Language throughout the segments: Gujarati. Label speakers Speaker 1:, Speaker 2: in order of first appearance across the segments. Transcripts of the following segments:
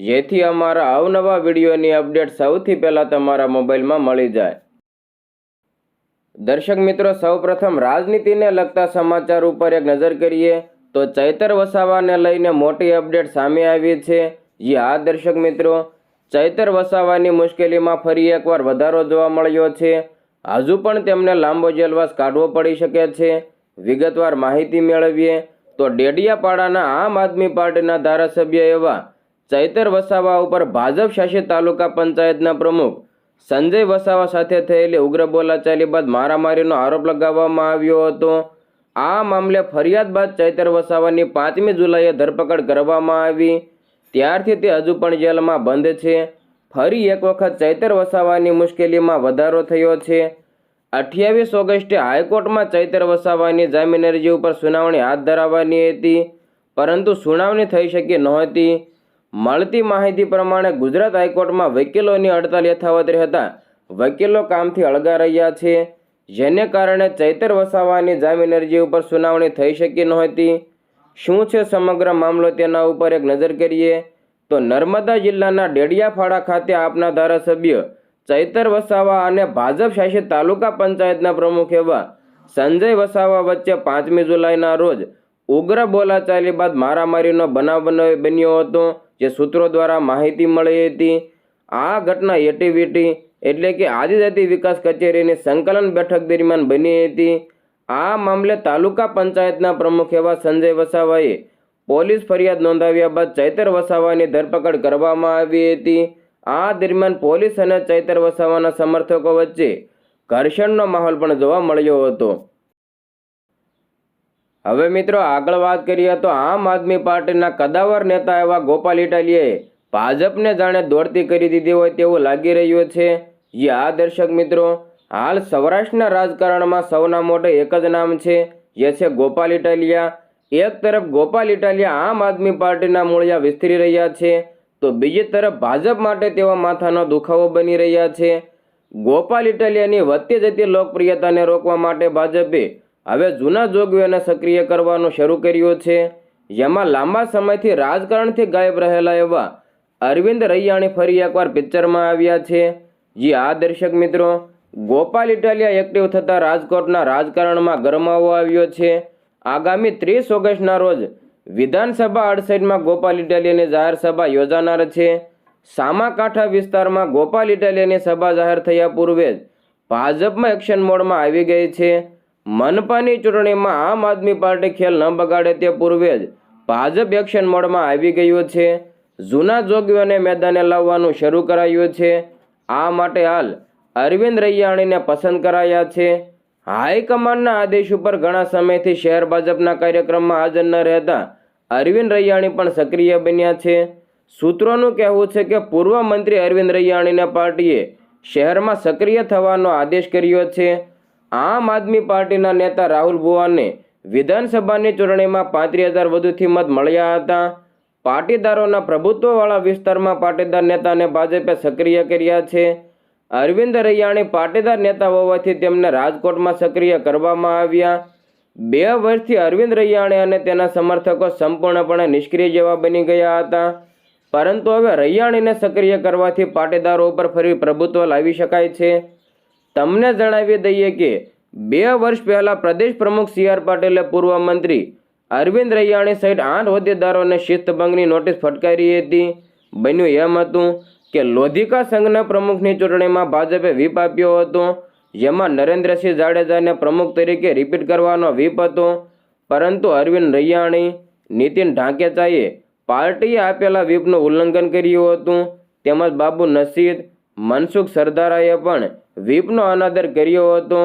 Speaker 1: જેથી અમારા અવનવા વિડીયોની અપડેટ સૌથી પહેલાં તમારા મોબાઈલમાં મળી જાય. દર્શક મિત્રો, સૌપ્રથમ રાજનીતિને લગતા સમાચાર ઉપર એક નજર કરીએ તો ચૈતર વસાવાને લઈને મોટી અપડેટ સામે આવી છે. જે આ દર્શક મિત્રો, ચૈતર વસાવાની મુશ્કેલીમાં ફરી એકવાર વધારો જોવા મળ્યો છે. હજુ પણ તેમને લાંબો જેલવાસ કાઢવો પડી શકે છે. વિગતવાર માહિતી મેળવીએ તો ડેડિયાપાડાના આમ આદમી પાર્ટીના ધારાસભ્ય એવા ચૈતર વસાવા ઉપર ભાજપ શાસિત તાલુકા પંચાયતના પ્રમુખ સંજય વસાવા સાથે થયેલી ઉગ્ર બોલાચાલી બાદ મારામારીનો આરોપ લગાવવામાં આવ્યો હતો. આ મામલે ફરિયાદ બાદ ચૈતર વસાવાની પાંચમી જુલાઈએ ધરપકડ કરવામાં આવી. ત્યારથી તે હજુ પણ જેલમાં બંધ છે. ફરી એક વખત ચૈતર વસાવાની મુશ્કેલીમાં વધારો થયો છે. અઠ્યાવીસ ઓગસ્ટે હાઈકોર્ટમાં ચૈતર વસાવાની જામીન અરજી ઉપર સુનાવણી હાથ ધરાવવાની હતી, પરંતુ સુનાવણી થઈ શકી નહોતી. મળતી માહિતી પ્રમાણે ગુજરાત હાઈકોર્ટમાં વકીલોની હડતાલ યથાવત રહેતા વકીલો કામથી અળગા રહ્યા છે. જેને કારણે ચૈતર વસાવાની જામીન અરજી ઉપર સુનાવણી થઈ શકી નહોતી. શું છે સમગ્ર મામલો તેના ઉપર એક નજર કરીએ? તો નર્મદા જિલ્લાના ડેડિયાફાડા ખાતે આપના ધારાસભ્ય ચૈતર વસાવા અને ભાજપ શાસિત તાલુકા પંચાયતના પ્રમુખ એવા સંજય વસાવા વચ્ચે પાંચમી જુલાઈના રોજ ઉગ્ર બોલાચાલી બાદ મારામારીનો બનાવ બન્યો હતો. જે સૂત્રો દ્વારા માહિતી મળી હતી. આ ઘટના એટીવીટી એટલે કે આદિજાતિ વિકાસ કચેરીની સંકલન બેઠક દરમિયાન બની હતી. આ મામલે તાલુકા પંચાયતના પ્રમુખ એવા સંજય વસાવાએ પોલીસ ફરિયાદ નોંધાવ્યા બાદ ચૈતર વસાવાની ધરપકડ કરવામાં આવી હતી. આ દરમિયાન પોલીસ અને ચૈતર વસાવાના સમર્થકો વચ્ચે ઘર્ષણનો માહોલ પણ જોવા મળ્યો હતો. હવે મિત્રો, આગળ વાત કરીએ તો આમ આદમી પાર્ટીના કદાવર નેતા એવા ગોપાલ ઇટાલીએ ભાજપને જાણે દોડતી કરી દીધી હોય તેવું લાગી રહ્યું છે. યા દર્શક મિત્રો, હાલ સૌરાષ્ટ્રના રાજકારણમાં સૌના મોઢે એક જ નામ છે જે છે ગોપાલ ઇટાલિયા. એક તરફ ગોપાલ ઇટાલિયા આમ આદમી પાર્ટીના મૂળિયા વિસ્તરી રહ્યા છે, તો બીજી તરફ ભાજપ માટે તેઓ માથાનો દુખાવો બની રહ્યા છે. ગોપાલ ઇટાલિયાની વધતી જતી લોકપ્રિયતાને રોકવા માટે ભાજપે હવે જૂના જોગવીઓને સક્રિય કરવાનું શરૂ કર્યું છે. જેમાં લાંબા સમયથી રાજકારણથી ગાયબ રહેલા એવા અરવિંદ રૈયાણી ફરી એકવાર પિક્ચરમાં આવ્યા છે. જે આ દર્શક મિત્રો, ગોપાલ ઇટાલિયા એક્ટિવ થતાં રાજકોટના રાજકારણમાં ગરમાવો આવ્યો છે. આગામી ત્રીસ ઓગસ્ટના રોજ વિધાનસભા અડસઠમાં ગોપાલ ઇટાલિયાની જાહેર સભા યોજાનાર છે. સામાકાંઠા વિસ્તારમાં ગોપાલ ઇટાલિયાની સભા જાહેર થયા પૂર્વે જ ભાજપમાં એક્શન મોડમાં આવી ગઈ છે. મનપાની ચૂંટણીમાં આમ આદમી પાર્ટી ખેલ ન બગાડે તે પૂર્વે જ ભાજપ એક્શન મોડમાં આવી ગયું છે. જૂના જોગીઓને મેદાને લાવવાનું શરૂ કરાયું છે. આ માટે હાલ અરવિંદ રૈયાણીને પસંદ કરાયા છે. હાઈકમાન્ડના આદેશ ઉપર ઘણા સમયથી શહેર ભાજપના કાર્યક્રમમાં હાજર ન રહેતા અરવિંદ રૈયાણી પણ સક્રિય બન્યા છે. સૂત્રોનું કહેવું છે કે પૂર્વ મંત્રી અરવિંદ રૈયાણીને પાર્ટીએ શહેરમાં સક્રિય થવાનો આદેશ કર્યો છે. આમ આદમી પાર્ટીના નેતા રાહુલ ભુવાને વિધાનસભાની ચૂંટણીમાં પાંત્રીસ હજાર વધુથી મત મળ્યા હતા. પાટીદારોના પ્રભુત્વવાળા વિસ્તારમાં પાટીદાર નેતાને ભાજપે સક્રિય કર્યા છે. અરવિંદ રૈયાણી પાટીદાર નેતા હોવાથી તેમને રાજકોટમાં સક્રિય કરવામાં આવ્યા. બે વર્ષથી અરવિંદ રૈયાણી અને તેના સમર્થકો સંપૂર્ણપણે નિષ્ક્રિય જેવા બની ગયા હતા. પરંતુ હવે રૈયાણીને સક્રિય કરવાથી પાટીદારો ઉપર ફરી પ્રભુત્વ લાવી શકાય છે. તમને જણાવી દઈએ કે બે વર્ષ પહેલા પ્રદેશ પ્રમુખ સી આર પાટીલે પૂર્વ મંત્રી અરવિંદ રૈયાણી સહિત આઠ હોદ્દેદારોને શિસ્તભંગની નોટિસ ફટકારી હતી. બન્યું એમ હતું કે લોધિકા સંઘના પ્રમુખની ચૂંટણીમાં ભાજપે વ્હીપ આપ્યો હતો. જેમાં નરેન્દ્રસિંહ જાડેજાને પ્રમુખ તરીકે રિપીટ કરવાનો વ્હીપ હતો. પરંતુ અરવિંદ રૈયાણી, નીતિન ઢાંકેચાએ પાર્ટીએ આપેલા વ્હીપનું ઉલ્લંઘન કર્યું હતું. તેમજ બાબુ નસીદ મનસુખ સરદારાએ પણ વ્હીપનો અનાદર કર્યો હતો.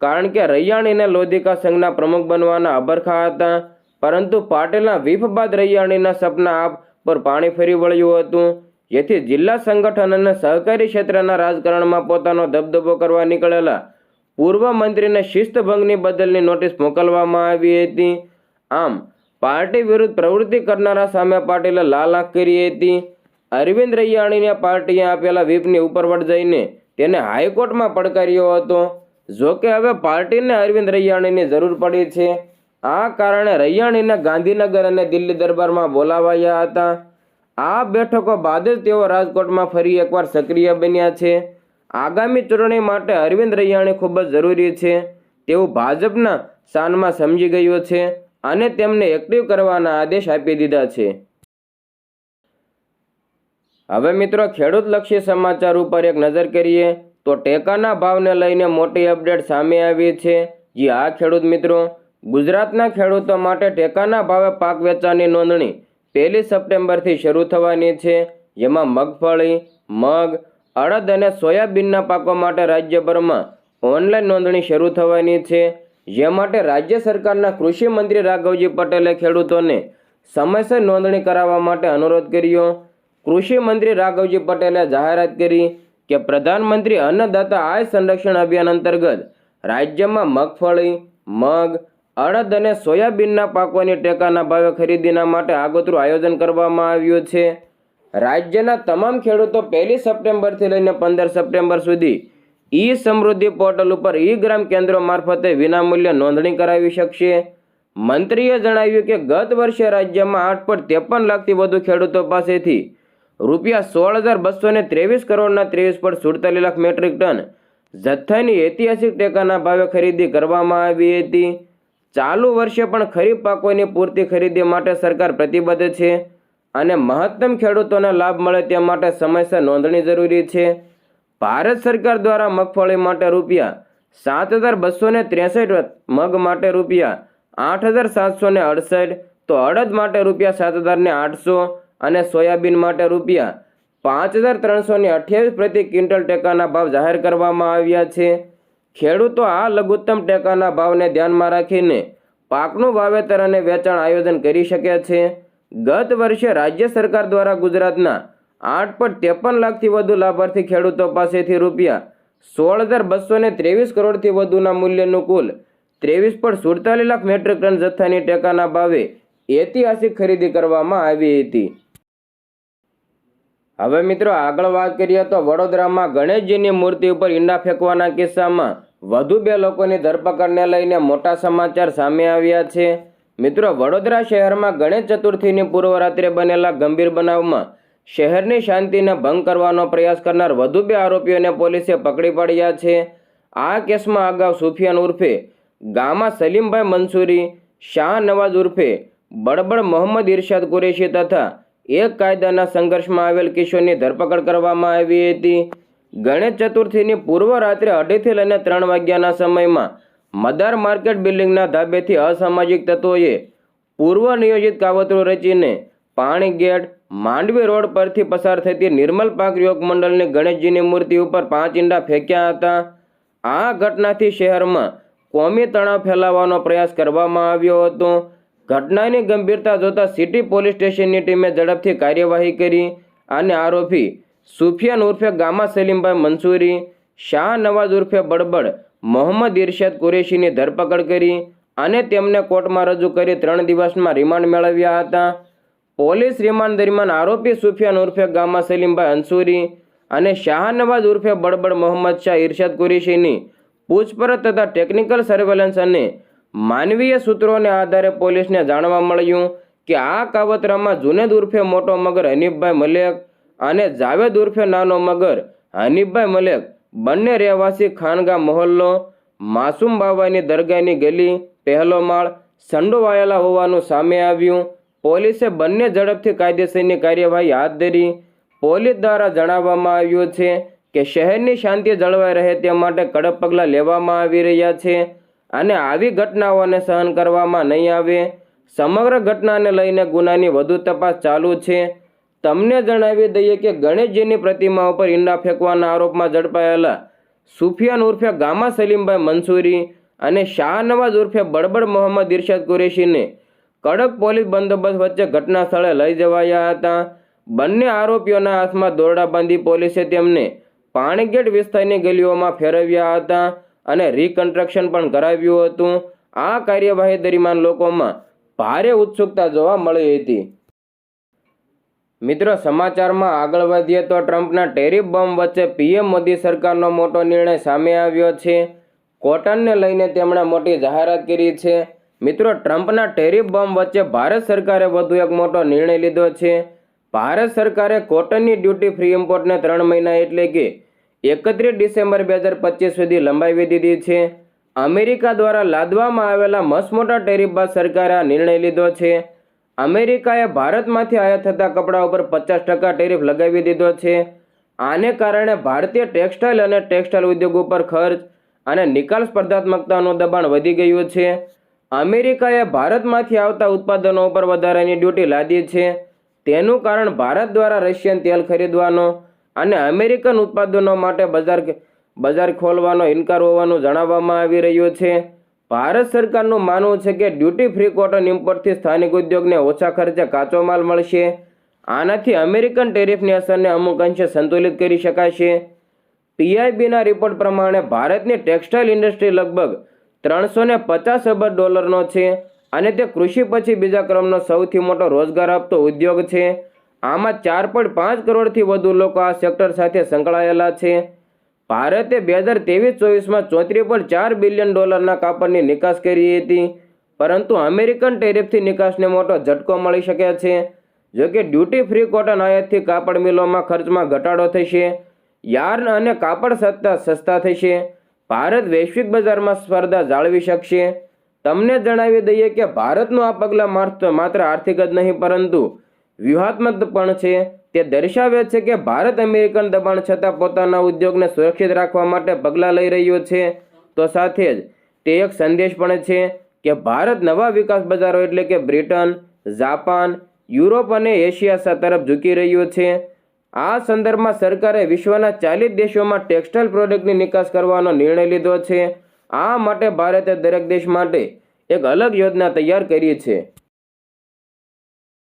Speaker 1: કારણ કે રૈયાણીને લોધિકા સંઘના પ્રમુખ બનવાના અબરખા હતા. પરંતુ પાટીલના વ્હીપ બાદ રૈયાણીના સપના આપ પર પાણી ફરી વળ્યું હતું. જેથી જિલ્લા સંગઠન અને સહકારી ક્ષેત્રના રાજકારણમાં પોતાનો દબદબો કરવા નીકળેલા પૂર્વ મંત્રીને શિસ્તભંગની બદલની નોટિસ મોકલવામાં આવી હતી. આમ, પાર્ટી વિરુદ્ધ પ્રવૃત્તિ કરનારા સામે પાટીલે લાલ આંખ કરી હતી. અરવિંદ રૈયાણીને પાર્ટીએ આપેલા વ્હીપની ઉપરવટ જઈને તેને હાઈકોર્ટમાં પડકાર્યો હતો. જોકે હવે પાર્ટીને અરવિંદ રૈયાણીની જરૂર પડી છે. આ કારણે રૈયાણીને ગાંધીનગર અને દિલ્હી દરબારમાં બોલાવાયા હતા. આ બેઠકો બાદ જ તેઓ રાજકોટમાં ફરી એકવાર સક્રિય બન્યા છે. આગામી ચૂંટણી માટે અરવિંદ રૈયાણી ખૂબ જ જરૂરી છે. તેવું ભાજપના શાનમાં સમજી ગયું છે અને તેમને એક્ટિવ કરવાના આદેશ આપી દીધા છે. હવે મિત્રો ખેડૂતલક્ષી સમાચાર ઉપર એક નજર કરીએ તો ટેકાના ભાવને લઈને મોટી અપડેટ સામે આવી છે. જે આ ખેડૂત મિત્રો, ગુજરાતના ખેડૂતો માટે ટેકાના ભાવે પાક વેચાણની નોંધણી પહેલી સપ્ટેમ્બરથી શરૂ થવાની છે. જેમાં મગફળી, મગ, અડદ અને સોયાબીનના પાકો માટે રાજ્યભરમાં ઓનલાઈન નોંધણી શરૂ થવાની છે. જે માટે રાજ્ય સરકારના કૃષિ મંત્રી રાઘવજી પટેલે ખેડૂતોને સમયસર નોંધણી કરાવવા માટે અનુરોધ કર્યો. કૃષિ મંત્રી રાઘવજી પટેલે જાહેરાત કરી કે પ્રધાનમંત્રી અન્નદાતા આય સંરક્ષણ અભિયાન અંતર્ગત રાજ્યમાં મગફળી, મગ, અડદ અને સોયાબીનના પાકોની ટેકાના ભાવે ખરીદીના માટે આગોતરું આયોજન કરવામાં આવ્યું છે. રાજ્યના તમામ ખેડૂતો પહેલી સપ્ટેમ્બરથી લઈને પંદર સપ્ટેમ્બર સુધી ઈ સમૃદ્ધિ પોર્ટલ ઉપર ઈ ગ્રામ કેન્દ્રો મારફતે વિનામૂલ્ય નોંધણી કરાવી શકશે. મંત્રીએ જણાવ્યું કે ગત વર્ષે રાજ્યમાં આઠ લાખથી વધુ ખેડૂતો પાસેથી રૂપિયા સોળ હજાર બસો ને ત્રેવીસ કરોડના ત્રેવીસ પોઈન્ટ સુડતાલીસ લાખ મેટ્રિક ટન જથ્થાની ઐતિહાસિક ટેકાના ભાવે ખરીદી કરવામાં આવી હતી. ચાલુ વર્ષે પણ ખરીફ પાકોની પૂરતી ખરીદી માટે સરકાર પ્રતિબદ્ધ છે અને મહત્તમ ખેડૂતોને લાભ મળે તે માટે સમયસર નોંધણી જરૂરી છે. ભારત સરકાર દ્વારા મગફળી માટે રૂપિયા સાત હજાર બસો ને ત્રેસઠ મગ માટે રૂપિયા આઠ હજાર સાતસો ને અડસઠ, તો અડદ માટે રૂપિયા સાત હજાર ને આઠસો અને સોયાબીન માટે રૂપિયા પાંચ હજાર ત્રણસોની અઠ્યાવીસ પ્રતિ ક્વિન્ટલ ટેકાના ભાવ જાહેર કરવામાં આવ્યા છે. ખેડૂતો આ લઘુત્તમ ટેકાના ભાવને ધ્યાનમાં રાખીને પાકનું વાવેતર અને વેચાણ આયોજન કરી શકે છે. ગત વર્ષે રાજ્ય સરકાર દ્વારા ગુજરાતના આઠ પોઈન્ટ ત્રેપન લાખથી વધુ લાભાર્થી ખેડૂતો પાસેથી રૂપિયા સોળ હજાર બસો ને ત્રેવીસ કરોડથી વધુના મૂલ્યનું કુલ ત્રેવીસ પોઈન્ટ સુડતાલીસ લાખ મેટ્રિક ટન જથ્થાની ટેકાના ભાવે ઐતિહાસિક ખરીદી કરવામાં આવી હતી. હવે મિત્રો આગળ વાત કરીએ તો વડોદરામાં ગણેશજીની મૂર્તિ ઉપર ઈંડા ફેંકવાના કિસ્સામાં વધુ બે લોકોની ધરપકડને લઈને મોટા સમાચાર સામે આવ્યા છે. મિત્રો વડોદરા શહેરમાં ગણેશ ચતુર્થીની પૂર્વરાત્રે બનેલા ગંભીર બનાવમાં શહેરની શાંતિને ભંગ કરવાનો પ્રયાસ કરનાર વધુ બે આરોપીઓને પોલીસે પકડી પાડ્યા છે. આ કેસમાં અગાઉ સુફિયાન ઉર્ફે ગામા સલીમભાઈ મંસૂરી, શાહ નવાઝ ઉર્ફે બળબડ મોહમ્મદ ઇરશાદ કુરેશી તથા એક કાયદાના સંઘર્ષમાં આવેલ કિશોરની ધરપકડ કરવામાં આવી હતી. ગણેશ ચતુર્થીની પૂર્વ રાત્રે અઢીથી લઈને ત્રણ વાગ્યાના સમયમાં મદાર માર્કેટ બિલ્ડિંગના ધાબેથી અસામાજિક તત્વોએ પૂર્વ નિયોજિત કાવતરું રચીને પાણી ગેટ, માંડવી રોડ પરથી પસાર થતી નિર્મલ પાક યોગ મંડળની ગણેશજીની મૂર્તિ ઉપર પાંચ ઈંડા ફેંક્યા હતા. આ ઘટનાથી શહેરમાં કોમી તણાવ ફેલાવવાનો પ્રયાસ કરવામાં આવ્યો હતો. ઘટનાની ગંભીરતા જોતા સિટી પોલીસ સ્ટેશનની ટીમે ઝડપથી કાર્યવાહી કરી અને આરોપી સુફિયાન ઉર્ફે ગામા સલીમભાઈ મંસૂરી, શાહ નવાઝ ઉર્ફે બડબડ, મોહમ્મદ ઇરશાદ કુરેશીની ધરપકડ કરી અને તેમને કોર્ટમાં રજૂ કરી ત્રણ દિવસમાં રિમાન્ડ મેળવ્યા હતા. પોલીસ રિમાન્ડ દરમિયાન આરોપી સુફિયાન ઉર્ફે ગામા સલીમભાઈ અંસુરી અને શાહનવાઝ ઉર્ફે બડબડ મોહમ્મદ શાહ ઇરશાદ કુરેશીની પૂછપરછ તથા ટેકનિકલ સર્વેલન્સ અને માનવીય સૂત્રોને આધારે પોલીસને જાણવા મળ્યું કે આ કાવતરામાં જુનેદ ઉર્ફે મોટો મગર હનીફભાઈ મલેક અને જાવેદ ઉર્ફે નાનો મગર હનીફભાઈ મલેક બંને રહેવાસી ખાનગા મહોલ્લો, માસુમ બાવાની દરગાહની ગલી પહેલો માળ સંડોવાયેલા હોવાનું સામે આવ્યું. પોલીસે બંને ઝડપથી કાયદેસરની કાર્યવાહી હાથ ધરી. પોલીસ દ્વારા જણાવવામાં આવ્યું છે કે શહેરની શાંતિ જળવાઈ રહે તે માટે કડક પગલાં લેવામાં આવી રહ્યા છે. અને આવી ઘટનાઓને સહન કરવામાં નહીં આવે. સમગ્ર ઘટનાને લઈને ગુનાની વધુ તપાસ ચાલુ છે. તમને જણાવી દઈએ કે ગણેશજીની પ્રતિમા ઉપર ઈંડા ફેંકવાના આરોપમાં ઝડપાયેલા સુફિયાન ઉર્ફે ગામા સલીમભાઈ મંસૂરી અને શાહનવાઝ ઉર્ફે બડબડ મોહમ્મદ ઇરશાદ કુરેશીને કડક પોલીસ બંદોબસ્ત વચ્ચે ઘટના સ્થળે લઈ જવાયા હતા. બંને આરોપીઓના હાથમાં દોરડા બાંધી પોલીસે તેમને પાણીગેટ વિસ્તારની ગલીઓમાં ફેરવ્યા હતા. અને રિકન્સ્ટ્રક્શન પણ કરાવ્યું હતું. આ કાર્યવાહી દરમિયાન લોકોમાં ભારે ઉત્સુકતા જોવા મળી હતી. મિત્રો, સમાચારમાં આગળ વધીએ તો ટ્રમ્પના ટેરિફ બોમ્બ વચ્ચે પીએમ મોદી સરકારનો મોટો નિર્ણય સામે આવ્યો છે. કોટનને લઈને તેમણે મોટી જાહેરાત કરી છે. મિત્રો, ટ્રમ્પના ટેરિફ બોમ્બ વચ્ચે ભારત સરકારે વધુ એક મોટો નિર્ણય લીધો છે. ભારત સરકારે કોટનની ડ્યુટી ફ્રી ઇમ્પોર્ટને ત્રણ મહિના એટલે કે એકત્રીસ ડિસેમ્બર બે હજાર પચીસ સુધી લંબાવી દીધી છે. અમેરિકા દ્વારા લાદવામાં આવેલા મસમોટા ટેરિફ બાદ સરકારે આ નિર્ણય લીધો છે. અમેરિકાએ ભારતમાંથી આયાત થતા કપડાં ઉપર પચાસ ટકા ટેરિફ લગાવી દીધો છે. આને કારણે ભારતીય ટેક્સટાઇલ અને ટેક્સટાઇલ ઉદ્યોગ ઉપર ખર્ચ અને નિકાલ સ્પર્ધાત્મકતાનું દબાણ વધી ગયું છે. અમેરિકાએ ભારતમાંથી આવતા ઉત્પાદનો ઉપર વધારાની ડ્યુટી લાદી છે. તેનું કારણ ભારત દ્વારા રશિયન તેલ ખરીદવાનો અને અમેરિકન ઉત્પાદનો માટે બજાર બજાર ખોલવાનો, ઇનકાર હોવાનું જણાવવામાં આવી રહ્યું છે. ભારત સરકારનું માનવું છે કે ડ્યુટી ફ્રી કોટન ઇમ્પોર્ટથી સ્થાનિક ઉદ્યોગને ઓછા ખર્ચે કાચો માલ મળશે. આનાથી અમેરિકન ટેરિફની અસરને અમુક અંશે સંતુલિત કરી શકાશે. પીઆઈબીના રિપોર્ટ પ્રમાણે ભારતની ટેક્સટાઇલ ઇન્ડસ્ટ્રી લગભગ ત્રણસો ને પચાસ અબજ ડોલરનો છે અને તે કૃષિ પછી બીજા ક્રમનો સૌથી મોટો રોજગાર આપતો ઉદ્યોગ છે. આમાં ચાર પોઈન્ટ પાંચ કરોડથી વધુ લોકો આ સેક્ટર સાથે સંકળાયેલા છે. ભારતે બે હજાર ત્રેવીસ ચોવીસમાં ચોત્રીસ પોઈન્ટ ચાર બિલિયન ડોલરના કાપડની નિકાસ કરી હતી. પરંતુ અમેરિકન ટેરિફથી નિકાસને મોટો ઝટકો મળી શકે છે. જો કે ડ્યુટી ફ્રી કોટન આયાતથી કાપડ મિલોમાં ખર્ચમાં ઘટાડો થશે. યાર્ન અને કાપડ સસ્તા સસ્તા થશે. ભારત વૈશ્વિક બજારમાં સ્પર્ધા જાળવી શકશે. તમને જણાવી દઈએ કે ભારતનું આ પગલાં માત્ર આર્થિક જ નહીં, પરંતુ વ્યૂહાત્મક પણ છે. તે દર્શાવે છે કે ભારત અમેરિકન દબાણ છતાં પોતાના ઉદ્યોગને સુરક્ષિત રાખવા માટે પગલાં લઈ રહ્યો છે. તો સાથે જ તે એક સંદેશ પણ છે કે ભારત નવા વિકાસ બજારો એટલે કે બ્રિટન, જાપાન, યુરોપ અને એશિયા તરફ ઝૂકી રહ્યું છે. આ સંદર્ભમાં સરકારે વિશ્વના ચાલીસ દેશોમાં ટેક્સટાઇલ પ્રોડક્ટની નિકાસ કરવાનો નિર્ણય લીધો છે. આ માટે ભારતે દરેક દેશ માટે એક અલગ યોજના તૈયાર કરી છે.